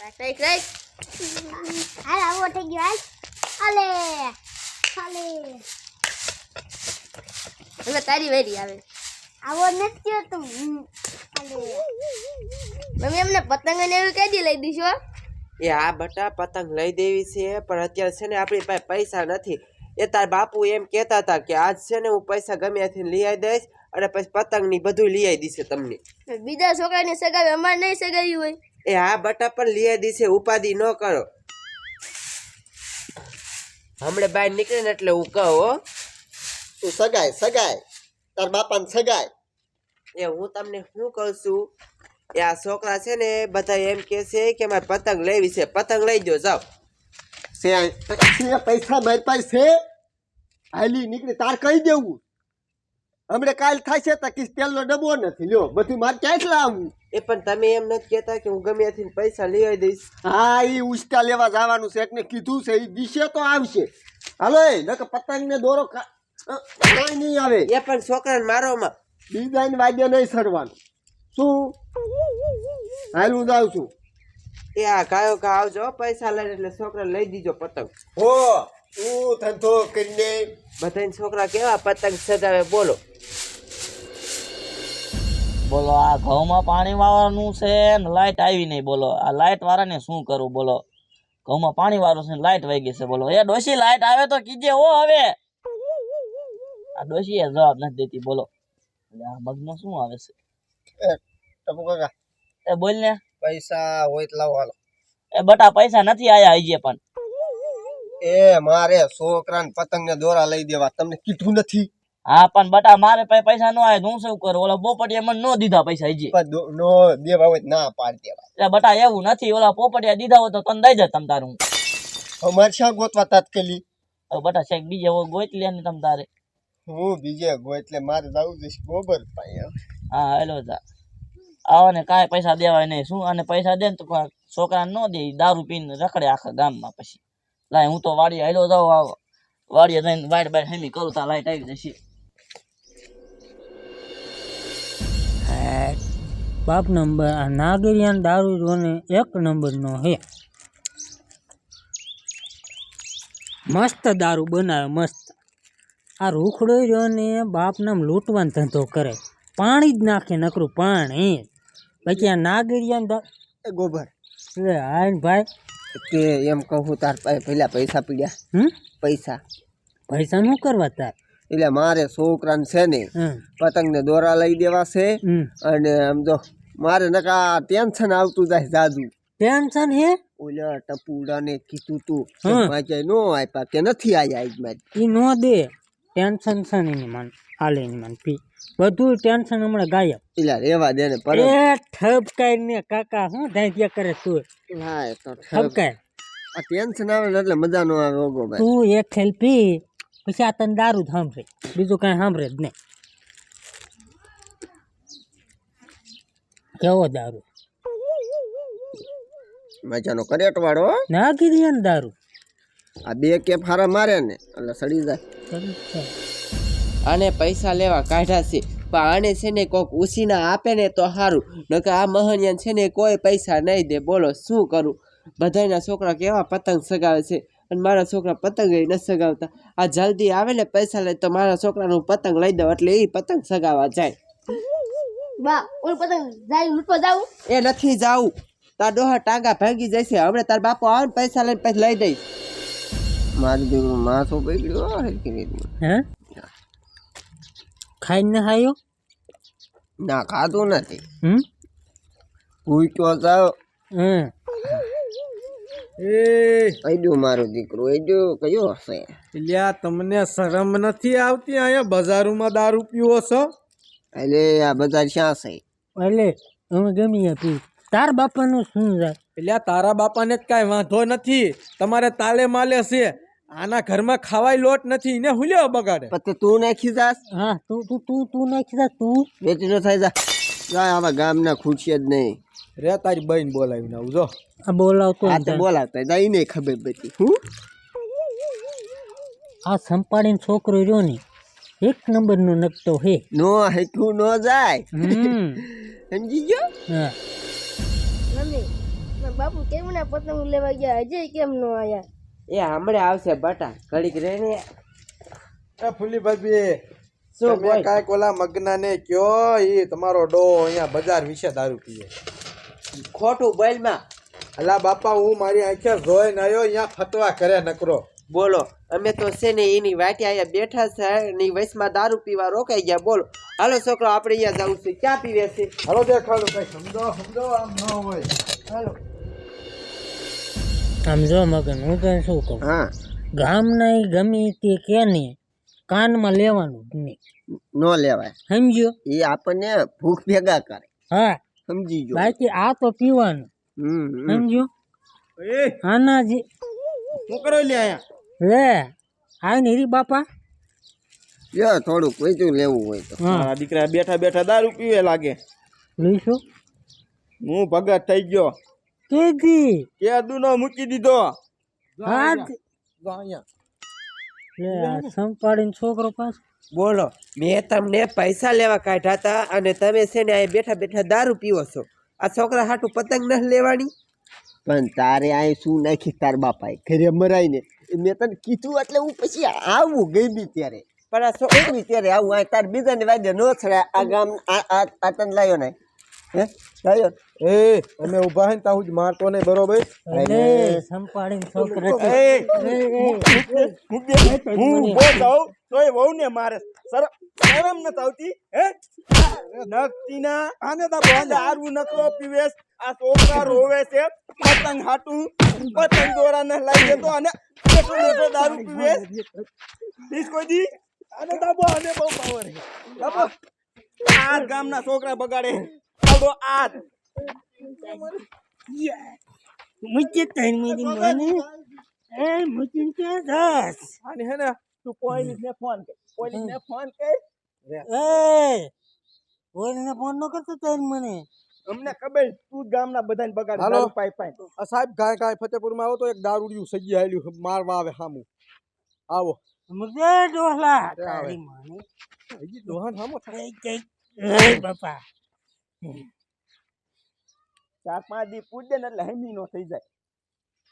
રાખ રાખ હાલ આવો થઈ ગયો હાલ હાલે હાલે હવે તારી વેરી આવે આવો નથી તું. હાલે મમ્મી અમને પતંગ ને એવી કઈ દી લઈ દીશો એ આ બટા પતંગ લઈ દેવી છે પણ અત્યારે છે ને આપણી પાસે પૈસા નથી. એ તાર બાપુ એમ કહેતા હતા કે આજ છે ને હું પૈસા ગમે ત્યાંથી લઈ આવી દઈશ અને પછી પતંગની બધું લઈ આવી દીશે તમને. બીજા છોકરાને સગાવી અમારે નહીં સગાવી હોય. એ આ બટા પણ લઈ આવી છે ઉપાધિ ન કરો. હમણાં બહાર નીકળે ને એટલે હું કહું તું સગાય સગાય. તાર બાપાને સગાય. એ હું તમને શું કહું છું? એ આ છોકરા છે ને બધા એમ કહે છે કે મારે પતંગ લેવી છે. પતંગ લઈ જો જાઓ. પૈસા મારી પાસે છે. હાલી નીકળી તાર કહી દેવું. હમણે કાલ થશે તો કે તેલનો ડબ્બો નથી. લ્યો બધું મારે ક્યાંથી લાવવું એ પણ તમે એમ નથી કહેતા કે હું ગમે ત્યાંથી પૈસા લઈ આવી દઈશ. હા એ ઉચકા લેવા જવાનું છે એકને કીધું છે એ દિશે તો આવશે. હાલો એ નકર પતંગને દોરો કોઈ નહીં આવે. એ પણ છોકરાને મારોમાં. ડિઝાઇન વાદ્ય નહીં સરવાનું. શું? હાલ હું જાઉં છું. એ આ ગાયો કા આવજો પૈસા લઈને એટલે છોકરા લઈ દીજો પતંગ. હો! તું ધંધો કરીને બધાને છોકરા કેવા પતંગ સજાવે બોલો. બોલો આ ઘઉંમાં પાણી વાળવાનું છે ને લાઈટ આવી નહીં બોલો. આ લાઈટ વાળાને શું કરું બોલો. ઘઉંમાં પાણી વાળું છે ને લાઈટ વાગી ગઈ છે બોલો. એ ડોશી લાઈટ આવે તો કીજે હો હવે. આ ડોશી એ જવાબ નથી દેતી બોલો. આ મગમાં શું આવે છે? ટપુ કાકા. એ બોલ ને. પૈસા હોય તો લાવો હાલો. એ બટા પૈસા નથી આયા હજી પણ. એ મારે છોકરાને પતંગ ને દોરા લઈ દેવા. તમને કીધું નથી? હા પણ બટા મારે પાસે ન આવે હું શું કરું? ઓલા પોપટિયા મને ન દીધા પૈસા હજી. નો દેવા હોય ના પાડી દેવા એટલે બટા એવું નથી ઓલા પોપટિયા દીધા હોય તો તને દઈ જાય તમ તારું. અમારે શા ગોતવા તાત્કાલિક? હવે બટા શેક બીજે ગોત લે ને તમ તારે. હું બીજે ગો એટલે મારે જવું જઈશ ગોબર પાસે હા. હેલો જા. આવો ને કાંઈ પૈસા દેવાય નહીં. શું? અને પૈસા દે ને તો છોકરા છોકરાને ન દે દારૂ પીને રખડે આખા ગામમાં પછી. લાય, હું તો વાડી હાલો જાઉં વાડીએ જઈને વાઈટ બાઈટ હેમી કરું તા લાઈટ આવી જશે. બાપ નંબર, આ નાગરિયાન દારૂ જોને એક નંબરનો હે. મસ્ત દારૂ બનાવે, મસ્ત. આ રૂખડો રહ્યો ને બાપ લૂંટવાનો ધંધો કરે. પાણી જ નાખે નકરું, પાણી પછી આ નાગરિયાન ગોબર. એટલે હાય ભાઈ કે એમ કહું તાર પેલા પૈસા પીડ્યા. હમ? પૈસા. પૈસા શું કરવા તાર? એટલે મારે છોકરાને છે ને પતંગને પતંગ ને દોરા લઈ દેવા છે અને આમ જો મારે નકા ટેન્શન આવતું જાય જાજુ. ટેન્શન હે? ઓલા ટપુડાને કીધું તું હમ. નો આપ્યા કે નથી આયા આજ મારે. એ નો દે. ટેન્શન છે ને મન માન હાલે મન પી. બધું ટેન્શન હમણાં ગાયબ. એટલે રેવા દે ને પર એ ઠપકાઈ ને કાકા હું ધાંધિયા કરે તું? હા એ તો ઠપ. આ ટેન્શન આવે એટલે મજા નો આવે ઓગો ભાઈ. તું એક ખેલ પી પછી આ તને દારૂ જ સાંભળે બીજું કાંઈ સાંભળે જ નહીં. કેવો દારૂ? મજાનો કરેટ વાળો. ના કીધી ને દારૂ. આ બે કે ફારા મારે ને એટલે સડી જાય. આને પૈસા લેવા કાઢ્યા છે. પણ આને છે ને કોક ઉછીના આપે ને તો સારું નકર આ મહનિયાન છે ને કોઈ પૈસા નહીં દે. બોલો શું કરું? બધાના છોકરા કેવા પતંગ સગાવે છે? અને મારા છોકરા પતંગ ન નથી સગાવતા. આ જલ્દી આવે ને પૈસા લઈ તો મારા છોકરાનું પતંગ લઈ દઉં એટલે એ પતંગ સગાવવા જાય. બા ઓલ પતંગ જાય લૂંટવા એ નથી જાવું તાર ડોહા ટાંગા ભાંગી જશે. હમણાં તાર બાપુ આવે ને પૈસા લઈને પછી લઈ દઈશ. મારી દીકરું માથું બગડ્યું હરખી રીતનું. ને ખાઈને હાયો? ના ખાધું નથી. હમ? ભૂખ્યો જાવ હમ. અડ્યું મારો દીકરો આઈડ્યો કયો હશે? લ્યા તમને શરમ નથી આવતી? અહીંયા બજારોમાં દારૂ પીવો છો? એટલે આ બજાર શ્યાં છે? એટલે અમે ગમી પી તાર બાપાનું શું જાય લ્યા તારા બાપાને જ કાંઈ વાંધો નથી. તમારે તાલે માલે છે. આના ઘરમાં ખાવાય લોટ નથી ને હુલ્યો બગાડે. પછી તું નાખી જાસ હા તું તું તું તું નાખી જા તું. બેટી નો થાય જા. જાય આવા ગામના ખુશી જ નહીં. રે તારી બહેન બોલાવીને આવજો આ બોલાવતો આ તો બોલાવતા જાય નહીં ખબર બધી હું? આ સંપાડીને છોકરો રહ્યો ને એક નંબરનો નકતો હે. નો હેઠું નો જાય. સમજી ગયો? હા. મમ્મી બાપુ કેમ ના પતંગ લેવા ગયા? હજે કેમ નો આયા? એ હમણાં આવશે બટા ઘડીક રહીને એ ફૂલી ભાભી શું મેં કાંઈક ઓલા મગનાને કયો એ તમારો ડો અહીંયા બજાર વિશે દારૂ પીએ. ખોટું બોલમાં અલા બાપા હું મારી આંખે જોઈને આવ્યો અહીંયા ફતવા કરે નકરો. બોલો અમે તો છે ને એની વાટી અહીંયા બેઠા છે એની વયસમાં દારૂ પીવા રોકાઈ ગયા. બોલો હાલો છોકરો આપણે અહીંયા જવું છે. ક્યાં પીવે છે? હાલો દેખાડો કઈ સમજો સમજો આમ ન હોય. હાલો. આમ જો મગન હું તને શું કહું? હા. ગામના એ ગમે તે કે ને કાનમાં લેવાનું જ નહીં. ન લેવાય. સમજ્યો? એ આપણને ભૂખ ભેગા કરે. હા. સમજી જો બાકી આ તો પીવાનું. સમજ્યો? એ આના જે છોકરો લે આયા. લે આ ને રી બાપા. લ્યો થોડુંક વધુ લેવું હોય તો. હા. મારા દીકરા બેઠા બેઠા દારૂ પીવે લાગે. લઈશું હું ભગત થઈ ગયો. કેદી? કે દુનો મૂકી દીધો. હા લે સંપાડીને છોકરો પાસે બોલો મેં તમને પૈસા લેવા કાઢ્યા હતા અને તમે છે ને અહીં બેઠા બેઠા દારૂ પીવો છો. આ છોકરા હાટું પતંગ ન લેવાની? પણ તારે અહીં શું નાખી તાર બાપાએ? ઘરે મરાય ને મેં તને કીધું એટલે હું પછી આવું ગઈ ત્યારે. પણ આ છોકરી ત્યારે આવું. આ તાર બીજાને વાજે ન છડે આ ગામ આ તને લાયો ને હે? લાયો એ અમે ઊભા હે તાહું જ મારતો નહીં બરોબર? એટલે સંપાડીને છોકરા હું ઊભો થાઉં તોય વહુ ને મારે. શરમ શરમ ન આવતી હે? નકતીના આને તા બંધ હારવું નકરો પીવેશ આ છોકરા રોવે છે પતંગ હાટું પતંગ દોરા ને લઈ જતો અને બેઠો બેઠો દારૂ આને દાબો આને બહુ પાવર છે. દાબો આ ગામના છોકરા બગાડે દાબો આ મુજે તઈ મેરી મને એ મુજે કે દસ અને હે ને તું પોલીસ ને ફોન કર પોલીસ ને ફોન કર એ બોલને ફોન ન કરતો તઈ મને અમને ખબર તું ગામના બધાને બગાડ દારૂ પાઈ પાઈ આ સાહેબ ગાય ગાય ફતેપુરમાં આવો તો એક દારૂડિયું સજી આવેલું મારવા આવે સામું આવો મુજે ડોહલા તારી માને હજી દોહાન સામો થાય જઈ બાપા ચાર પાંચ દી પૂજે ને એટલે હેમી નો થઈ જાય.